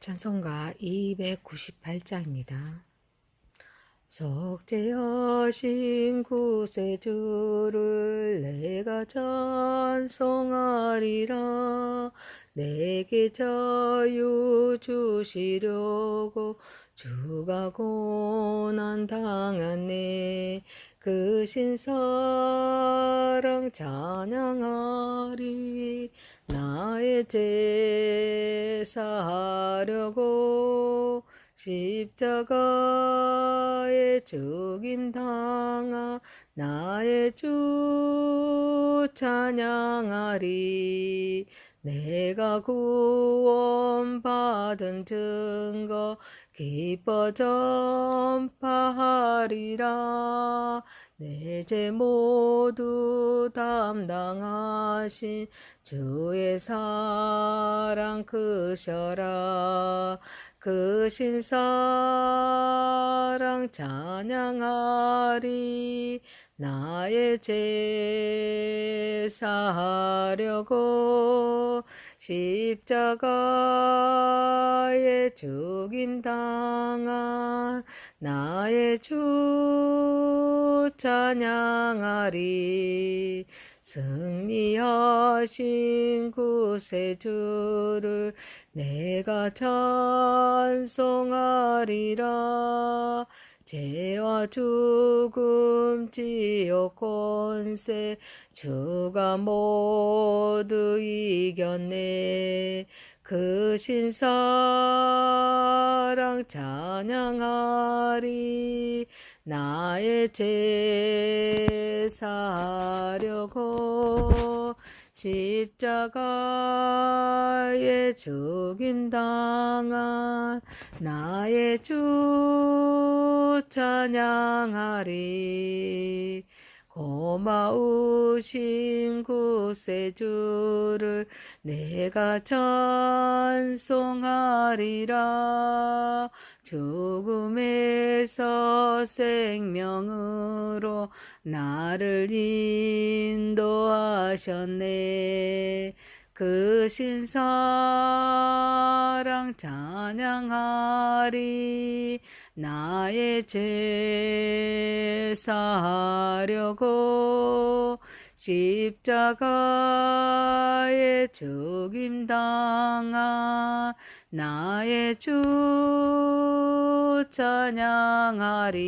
찬송가 298장입니다. 속죄하신 구세주를 내가 찬송하리라. 내게 자유 주시려고 주가 고난 당하네. 그 신사랑 찬양하리. 나의 제사하려고 십자가에 죽임 당하 나의 주 찬양하리. 내가 구원받은 증거 기뻐 전파하리라 내 죄 모두 담당하신 주의 사랑 크셔라. 크신 사랑 찬양하리. 나의 제사하려고 십자가에 죽임 당한 나의 주 찬양하리. 승리하신 구세주를 내가 찬송하리라 죄와 죽음 지옥 권세 주가 모두 이겼네. 그 신사랑 찬양하리. 나의 제사하려고 십자가에 죽임 당한 나의 주 찬양하리 고마우신 구세주를 내가 찬송하리라. 죽음에서 생명으로 나를 인도하셨네 그 신사랑 찬양하리. 나의 제사하려고 십자가에 죽임 당한 나의 주 찬양하리